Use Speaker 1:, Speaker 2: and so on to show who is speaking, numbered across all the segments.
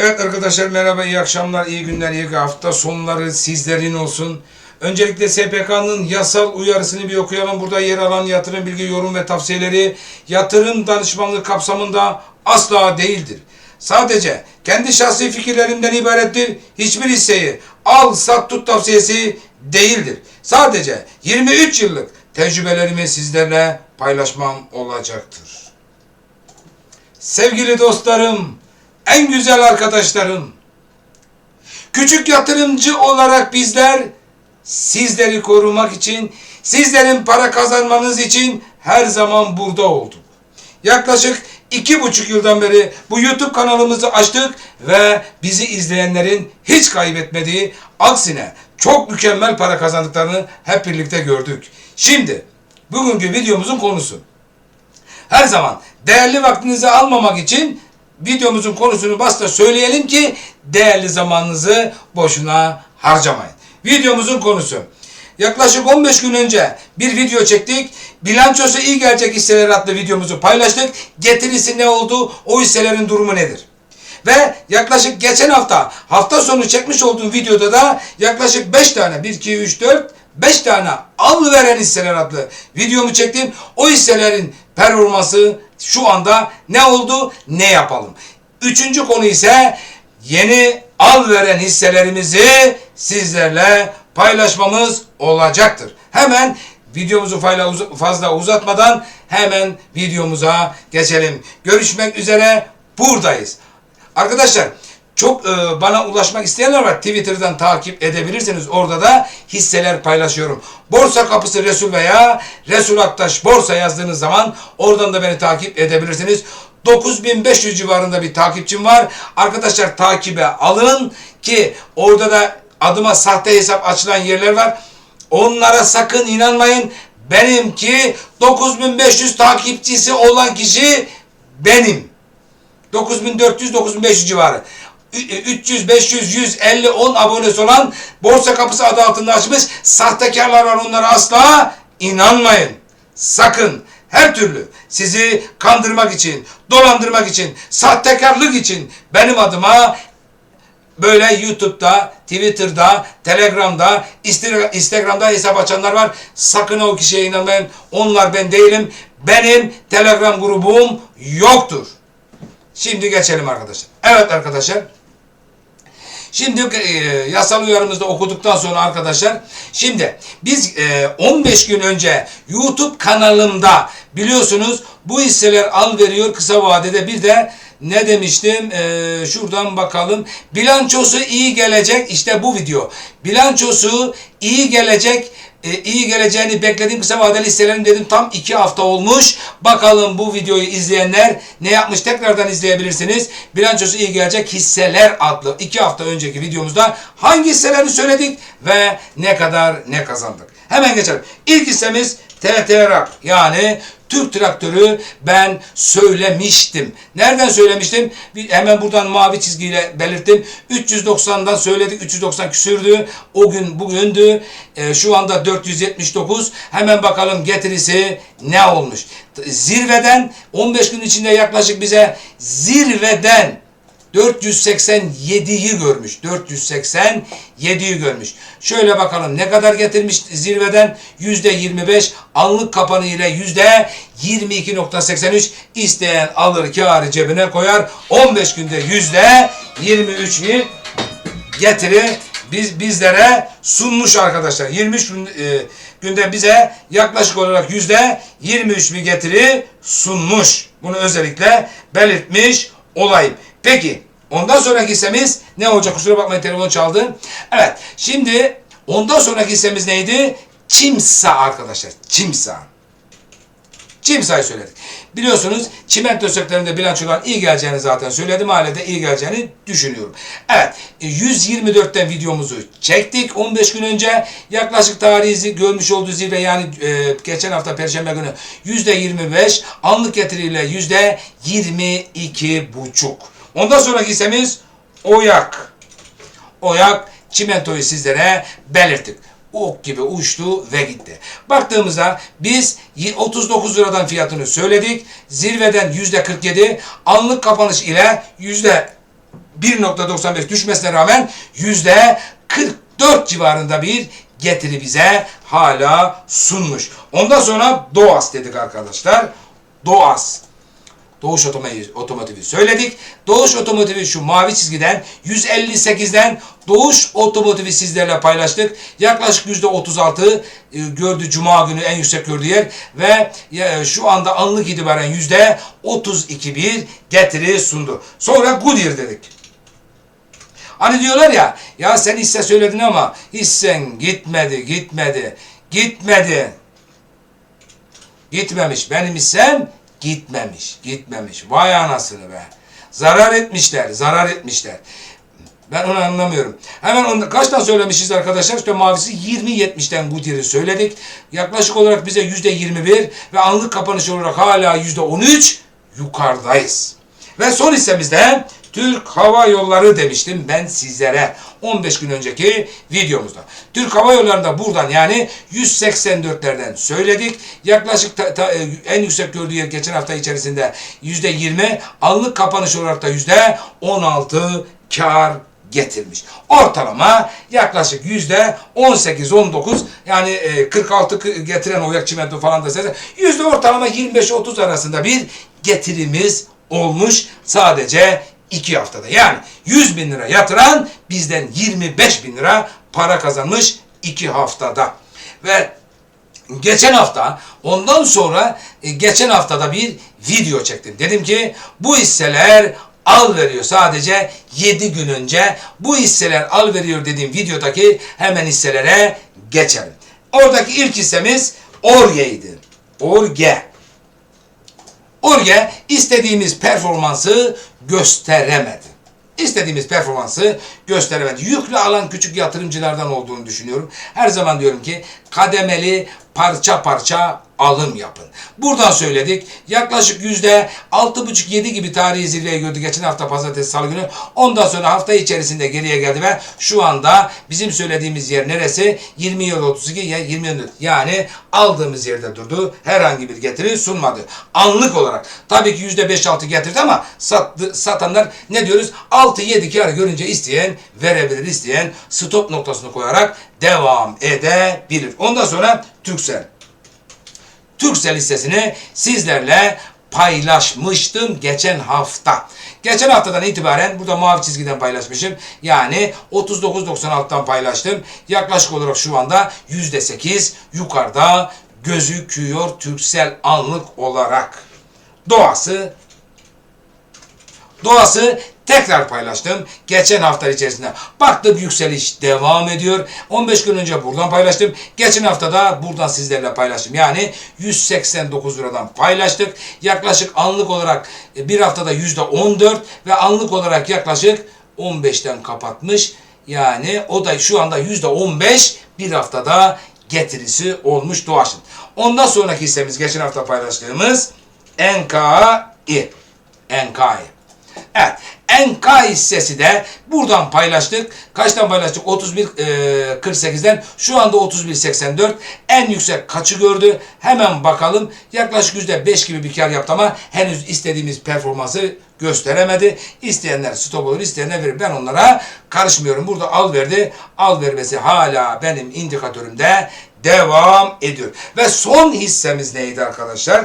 Speaker 1: Evet arkadaşlar merhaba, iyi akşamlar, iyi günler, iyi hafta sonları sizlerin olsun. Öncelikle SPK'nın yasal uyarısını bir okuyalım. Burada yer alan yatırım bilgi, yorum ve tavsiyeleri yatırım danışmanlığı kapsamında asla değildir. Sadece kendi şahsi fikirlerimden ibarettir. Hiçbir hisseyi al, sat, tut tavsiyesi değildir. Sadece 23 yıllık tecrübelerimi sizlerle paylaşmam olacaktır. Sevgili dostlarım, en güzel arkadaşlarım, küçük yatırımcı olarak bizler sizleri korumak için, sizlerin para kazanmanız için her zaman burada olduk. Yaklaşık iki buçuk yıldan beri bu YouTube kanalımızı açtık ve bizi izleyenlerin hiç kaybetmediği, aksine çok mükemmel para kazandıklarını hep birlikte gördük. Şimdi bugünkü videomuzun konusu. Her zaman değerli vaktinizi almamak için videomuzun konusunu basta söyleyelim ki değerli zamanınızı boşuna harcamayın. Videomuzun konusu. Yaklaşık 15 gün önce bir video çektik. Bilançosu iyi gelecek hisseler adlı videomuzu paylaştık. Getirisi ne oldu? O hisselerin durumu nedir? Ve yaklaşık geçen hafta hafta sonu çekmiş olduğum videoda da yaklaşık 5 tane 1 2 3 4 5 tane al veren hisseler adlı videomu çektim. O hisselerin performansı şu anda ne oldu? Ne yapalım? Üçüncü konu ise yeni al veren hisselerimizi sizlerle paylaşmamız olacaktır. Hemen videomuzu fazla uzatmadan hemen videomuza geçelim. Görüşmek üzere buradayız. Arkadaşlar çok e, bana ulaşmak isteyenler var. Twitter'dan takip edebilirsiniz. Orada da hisseler paylaşıyorum. Borsa Kapısı Resul veya Resul Aktaş Borsa yazdığınız zaman oradan da beni takip edebilirsiniz. 9500 civarında bir takipçim var. Arkadaşlar takibe alın ki orada da adıma sahte hesap açılan yerler var. Onlara sakın inanmayın. Benimki 9500 takipçisi olan kişi benim. 9400-9500 civarı. Ü- 300, 500, 150, 10 abonesi olan Borsa Kapısı adı altında açmış sahtekarlar var onlara asla inanmayın. Sakın her türlü sizi kandırmak için, dolandırmak için, sahtekarlık için benim adıma böyle YouTube'da, Twitter'da, Telegram'da, Insta- Instagram'da hesap açanlar var. Sakın o kişiye inanmayın. Onlar ben değilim. Benim Telegram grubum yoktur. Şimdi geçelim arkadaşlar. Evet arkadaşlar. Şimdi e, yasal uyarımızda okuduktan sonra arkadaşlar şimdi biz e, 15 gün önce YouTube kanalımda biliyorsunuz bu hisseler al veriyor kısa vadede bir de ne demiştim E, şuradan bakalım bilançosu iyi gelecek işte bu video bilançosu iyi gelecek e, iyi geleceğini beklediğim kısa vadeli hisselerim dedim tam iki hafta olmuş. Bakalım bu videoyu izleyenler ne yapmış tekrardan izleyebilirsiniz. Bilançosu iyi gelecek hisseler adlı iki hafta önceki videomuzda hangi hisseleri söyledik ve ne kadar ne kazandık. Hemen geçelim. İlk hissemiz TTRAK yani Türk traktörü ben söylemiştim. Nereden söylemiştim? Bir- Hemen buradan mavi çizgiyle belirttim. 390'dan söyledik. 390 küsürdü. O gün bugündü. Ee, şu anda 479. Hemen bakalım getirisi ne olmuş? Zirveden 15 gün içinde yaklaşık bize zirveden 487'yi görmüş. 487'yi görmüş. Şöyle bakalım ne kadar getirmiş zirveden? %25 anlık kapanı ile %22.83 isteyen alır kârı cebine koyar. 15 günde %23'ü getiri biz bizlere sunmuş arkadaşlar. 23 gün, e, günde bize yaklaşık olarak yüzde 23 bir getiri sunmuş. Bunu özellikle belirtmiş olayım. Peki ondan sonraki hissemiz ne olacak? Kusura bakmayın telefon çaldı. Evet şimdi ondan sonraki hissemiz neydi? Çimsa arkadaşlar. Çimsa. Çimsa'yı söyledik. Biliyorsunuz çimento sektöründe bilançoların iyi geleceğini zaten söyledim. Hala da iyi geleceğini düşünüyorum. Evet 124'ten videomuzu çektik 15 gün önce. Yaklaşık tarihi görmüş olduğu zirve yani e, geçen hafta Perşembe günü %25 anlık getiriyle %22 buçuk. Ondan sonraki hissemiz Oyak. Oyak çimentoyu sizlere belirttik. Ok gibi uçtu ve gitti. Baktığımızda biz 39 liradan fiyatını söyledik. Zirveden yüzde 47 anlık kapanış ile yüzde 1.95 düşmesine rağmen yüzde 44 civarında bir getiri bize hala sunmuş. Ondan sonra Doğas dedik arkadaşlar. Doğas. Doğuş Otomotivi, söyledik. Doğuş Otomotivi şu mavi çizgiden 158'den Doğuş Otomotivi sizlerle paylaştık. Yaklaşık %36 e, gördü Cuma günü en yüksek gördüğü yer ve e, şu anda anlık itibaren %32 bir getiri sundu. Sonra Goodyear dedik. Hani diyorlar ya, ya sen hisse söyledin ama hissen gitmedi, gitmedi, gitmedi. Gitmemiş. Benim hissem gitmemiş, gitmemiş. Vay anasını be. Zarar etmişler, zarar etmişler. Ben onu anlamıyorum. Hemen onu, kaçtan söylemişiz arkadaşlar? İşte mavisi 20.70'ten Goodyear'ı söyledik. Yaklaşık olarak bize %21 ve anlık kapanış olarak hala %13 yukarıdayız. Ve son hissemizde Türk Hava Yolları demiştim ben sizlere 15 gün önceki videomuzda. Türk Hava Yolları'nda buradan yani 184'lerden söyledik. Yaklaşık ta- ta- e, en yüksek gördüğü yer geçen hafta içerisinde %20 anlık kapanış olarak da %16 kar getirmiş. Ortalama yaklaşık yüzde 18-19 yani e, 46 getiren oyak çimento falan da size yüzde ortalama 25-30 arasında bir getirimiz olmuş sadece 2 haftada. Yani 100 bin lira yatıran bizden 25 bin lira para kazanmış 2 haftada. Ve geçen hafta ondan sonra e, geçen haftada bir video çektim. Dedim ki bu hisseler al veriyor sadece 7 gün önce bu hisseler al veriyor dediğim videodaki hemen hisselere geçelim. Oradaki ilk hissemiz Orge'ydi. Orge. Orge istediğimiz performansı gösteremedi. İstediğimiz performansı gösteremedi. Yüklü alan küçük yatırımcılardan olduğunu düşünüyorum. Her zaman diyorum ki kademeli parça parça alım yapın. Buradan söyledik. Yaklaşık yüzde altı buçuk yedi gibi tarihi zirveyi gördü geçen hafta pazartesi salı günü. Ondan sonra hafta içerisinde geriye geldi ve şu anda bizim söylediğimiz yer neresi? 20 yıl 32 ya 20 yıl yani aldığımız yerde durdu. Herhangi bir getiri sunmadı. Anlık olarak tabii ki yüzde beş altı getirdi ama sattı, satanlar ne diyoruz? 6-7 kar görünce isteyen verebilir isteyen stop noktasını koyarak devam edebilir. Ondan sonra Türksel. Türksel hissesini sizlerle paylaşmıştım geçen hafta. Geçen haftadan itibaren burada mavi çizgiden paylaşmışım. Yani 39.96'dan paylaştım. Yaklaşık olarak şu anda %8 yukarıda gözüküyor Türksel anlık olarak. Doğası Doğası tekrar paylaştım. Geçen hafta içerisinde. Baktım yükseliş devam ediyor. 15 gün önce buradan paylaştım. Geçen hafta da buradan sizlerle paylaştım. Yani 189 liradan paylaştık. Yaklaşık anlık olarak e, bir haftada %14 ve anlık olarak yaklaşık 15'ten kapatmış. Yani o da şu anda %15 bir haftada getirisi olmuş Doğaç'ın. Ondan sonraki hissemiz geçen hafta paylaştığımız NKI. NKI. Evet. NK hissesi de buradan paylaştık. Kaçtan paylaştık? 31.48'den şu anda 31.84. En yüksek kaçı gördü? Hemen bakalım. Yaklaşık %5 gibi bir kar yaptı ama henüz istediğimiz performansı gösteremedi. İsteyenler stop olur, isteyenler verir. Ben onlara karışmıyorum. Burada al verdi. Al vermesi hala benim indikatörümde devam ediyor. Ve son hissemiz neydi arkadaşlar?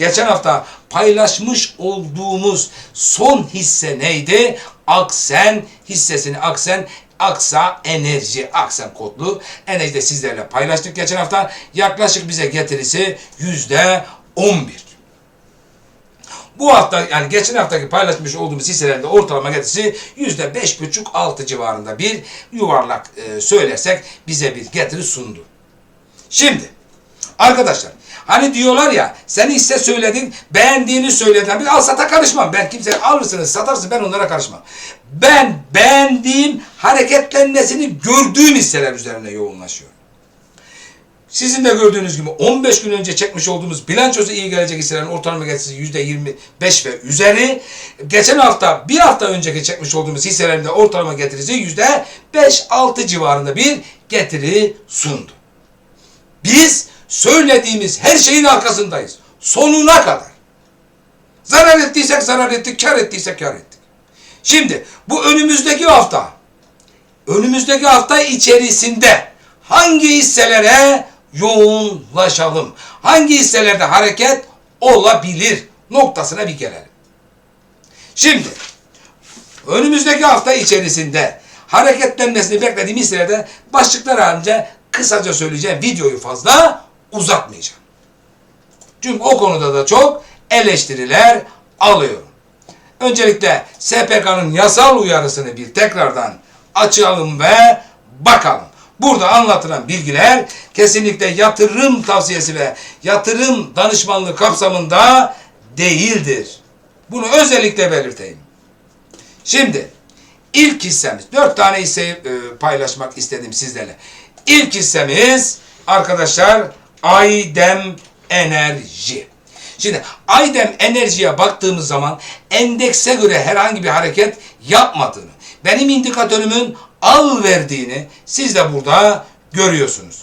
Speaker 1: Geçen hafta paylaşmış olduğumuz son hisse neydi? Aksen hissesini Aksen Aksa Enerji, Aksen kodlu enerji de sizlerle paylaştık geçen hafta. Yaklaşık bize getirisi yüzde 11. Bu hafta yani geçen haftaki paylaşmış olduğumuz hisselerde ortalama getirisi yüzde beş buçuk altı civarında bir yuvarlak e, söylersek bize bir getiri sundu. Şimdi arkadaşlar Hani diyorlar ya sen hisse söyledin beğendiğini söyledin. Bir al sata karışmam. Ben kimse alırsınız satarsın ben onlara karışmam. Ben beğendiğim hareketlenmesini gördüğüm hisseler üzerine yoğunlaşıyorum. Sizin de gördüğünüz gibi 15 gün önce çekmiş olduğumuz bilançosu iyi gelecek hisselerin ortalama getirisi %25 ve üzeri. Geçen hafta bir hafta önceki çekmiş olduğumuz hisselerin de ortalama getirisi %5-6 civarında bir getiri sundu. Biz söylediğimiz her şeyin arkasındayız. Sonuna kadar. Zarar ettiysek zarar ettik, kar ettiysek kar ettik. Şimdi bu önümüzdeki hafta önümüzdeki hafta içerisinde hangi hisselere yoğunlaşalım? Hangi hisselerde hareket olabilir noktasına bir gelelim. Şimdi önümüzdeki hafta içerisinde hareketlenmesini beklediğim hisselerde başlıklar halinde kısaca söyleyeceğim. Videoyu fazla uzatmayacağım. Çünkü o konuda da çok eleştiriler alıyorum. Öncelikle SPK'nın yasal uyarısını bir tekrardan açalım ve bakalım. Burada anlatılan bilgiler kesinlikle yatırım tavsiyesi ve yatırım danışmanlığı kapsamında değildir. Bunu özellikle belirteyim. Şimdi ilk hissemiz, dört tane hisseyi e, paylaşmak istedim sizlerle. İlk hissemiz arkadaşlar Aydem Enerji. Şimdi Aydem Enerji'ye baktığımız zaman endekse göre herhangi bir hareket yapmadığını, benim indikatörümün al verdiğini siz de burada görüyorsunuz.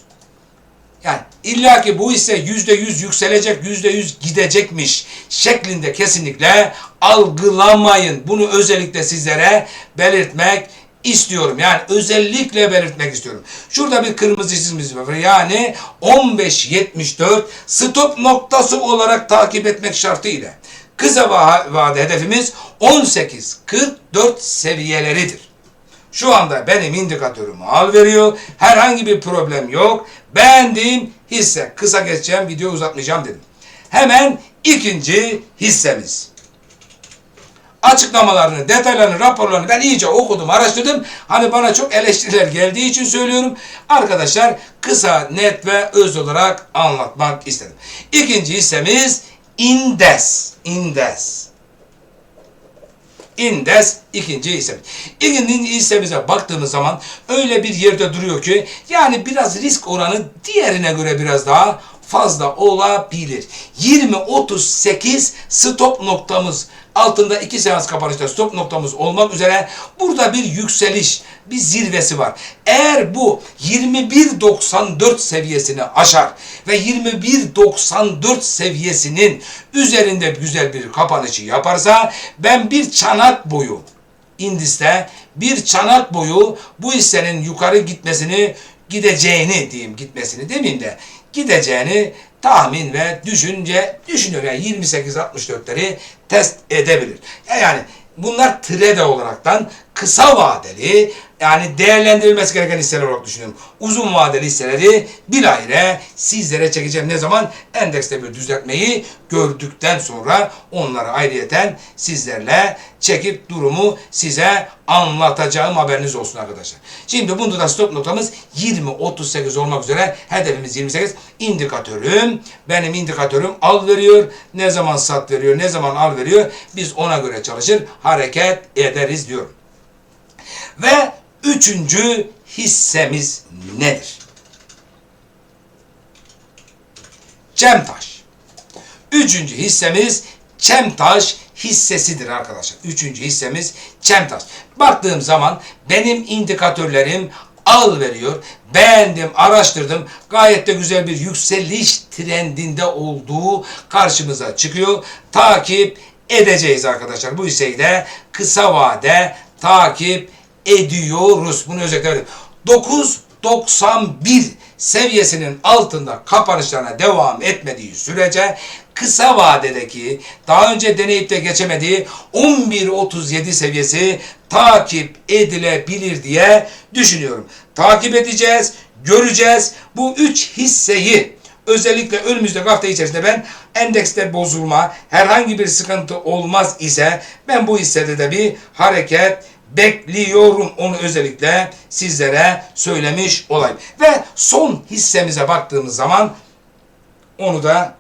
Speaker 1: Yani illa ki bu hisse yüzde yüz yükselecek, yüzde yüz gidecekmiş şeklinde kesinlikle algılamayın. Bunu özellikle sizlere belirtmek istiyorum. Yani özellikle belirtmek istiyorum. Şurada bir kırmızı çizgimiz var. Yani 15.74 stop noktası olarak takip etmek şartıyla. Kısa va- vade hedefimiz 18.44 seviyeleridir. Şu anda benim indikatörüm al veriyor. Herhangi bir problem yok. Beğendiğim hisse. Kısa geçeceğim, video uzatmayacağım dedim. Hemen ikinci hissemiz. Açıklamalarını, detaylarını, raporlarını ben iyice okudum, araştırdım. Hani bana çok eleştiriler geldiği için söylüyorum. Arkadaşlar kısa, net ve öz olarak anlatmak istedim. İkinci hissemiz Indes. Indes. Indes ikinci hissemiz. İkinci hissemize baktığımız zaman öyle bir yerde duruyor ki yani biraz risk oranı diğerine göre biraz daha fazla olabilir. 20-38 stop noktamız altında iki seans kapanışta stop noktamız olmak üzere burada bir yükseliş, bir zirvesi var. Eğer bu 21.94 seviyesini aşar ve 21.94 seviyesinin üzerinde güzel bir kapanışı yaparsa ben bir çanak boyu indiste bir çanak boyu bu hissenin yukarı gitmesini gideceğini diyeyim gitmesini demeyeyim de gideceğini tahmin ve düşünce düşünüyor. Yani 28-64'leri test edebilir. Yani bunlar trade olaraktan kısa vadeli yani değerlendirilmesi gereken hisseler olarak düşünüyorum. Uzun vadeli hisseleri bilahare sizlere çekeceğim. Ne zaman? Endekste bir düzeltmeyi gördükten sonra onları ayrıyeten sizlerle çekip durumu size anlatacağım haberiniz olsun arkadaşlar. Şimdi bunda da stop noktamız 20-38 olmak üzere hedefimiz 28. İndikatörüm benim indikatörüm al veriyor. Ne zaman sat veriyor, ne zaman al veriyor. Biz ona göre çalışır, hareket ederiz diyorum. Ve üçüncü hissemiz nedir? Cemtaş. Üçüncü hissemiz Çemtaş hissesidir arkadaşlar. Üçüncü hissemiz Çemtaş. Baktığım zaman benim indikatörlerim al veriyor. Beğendim, araştırdım. Gayet de güzel bir yükseliş trendinde olduğu karşımıza çıkıyor. Takip edeceğiz arkadaşlar. Bu hisseyi de kısa vade takip ediyoruz. Bunu özellikle verdim. 9.91 seviyesinin altında kapanışlarına devam etmediği sürece kısa vadedeki daha önce deneyip de geçemediği 11.37 seviyesi takip edilebilir diye düşünüyorum. Takip edeceğiz, göreceğiz. Bu üç hisseyi özellikle önümüzdeki hafta içerisinde ben endekste bozulma, herhangi bir sıkıntı olmaz ise ben bu hissede de bir hareket bekliyorum. Onu özellikle sizlere söylemiş olayım. Ve son hissemize baktığımız zaman onu da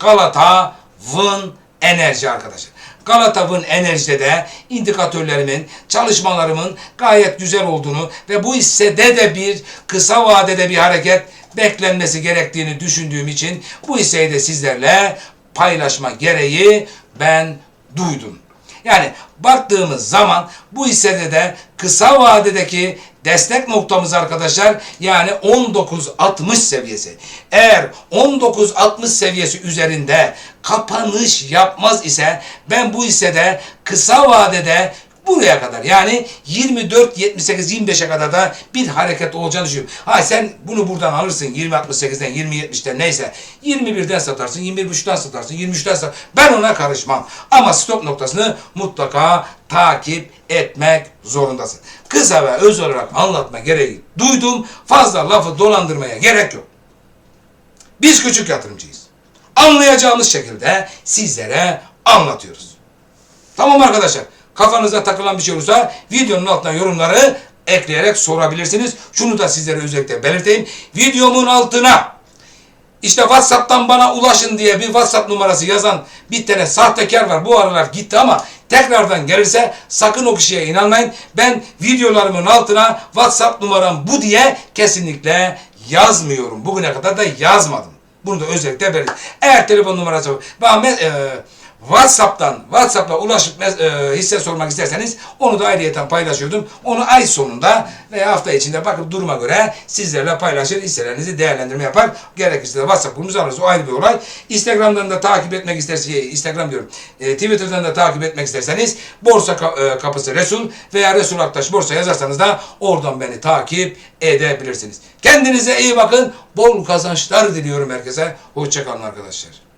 Speaker 1: Galata Vın Enerji arkadaşlar. Galata Vın Enerji'de de indikatörlerimin, çalışmalarımın gayet güzel olduğunu ve bu hissede de bir kısa vadede bir hareket beklenmesi gerektiğini düşündüğüm için bu hisseyi de sizlerle paylaşma gereği ben duydum. Yani baktığımız zaman bu hissede de kısa vadedeki destek noktamız arkadaşlar yani 19.60 seviyesi. Eğer 19.60 seviyesi üzerinde kapanış yapmaz ise ben bu hissede kısa vadede buraya kadar yani 24 78 25'e kadar da bir hareket olacağını düşünüyorum. Ha sen bunu buradan alırsın 20 68'den 20 70'ten neyse 21'den satarsın 21.5'tan satarsın 23'ten satarsın. Ben ona karışmam. Ama stop noktasını mutlaka takip etmek zorundasın. Kısa ve öz olarak anlatma gereği duydum. Fazla lafı dolandırmaya gerek yok. Biz küçük yatırımcıyız. Anlayacağımız şekilde sizlere anlatıyoruz. Tamam arkadaşlar. Kafanıza takılan bir şey olursa videonun altına yorumları ekleyerek sorabilirsiniz. Şunu da sizlere özellikle belirteyim. Videomun altına işte WhatsApp'tan bana ulaşın diye bir WhatsApp numarası yazan bir tane sahtekar var. Bu aralar gitti ama tekrardan gelirse sakın o kişiye inanmayın. Ben videolarımın altına WhatsApp numaram bu diye kesinlikle yazmıyorum. Bugüne kadar da yazmadım. Bunu da özellikle belirteyim. Eğer telefon numarası bana me- e, WhatsApp'tan WhatsApp'la ulaşıp e, hisse sormak isterseniz onu da ayrıyeten paylaşıyordum. Onu ay sonunda veya hafta içinde bakıp duruma göre sizlerle paylaşır, hisselerinizi değerlendirme yapar. Gerekirse de WhatsApp grubumuzu alırız. O ayrı bir olay. Instagram'dan da takip etmek isterseniz, Instagram diyorum, e, Twitter'dan da takip etmek isterseniz Borsa Ka- e, Kapısı Resul veya Resul Aktaş Borsa yazarsanız da oradan beni takip edebilirsiniz. Kendinize iyi bakın. Bol kazançlar diliyorum herkese. Hoşçakalın arkadaşlar.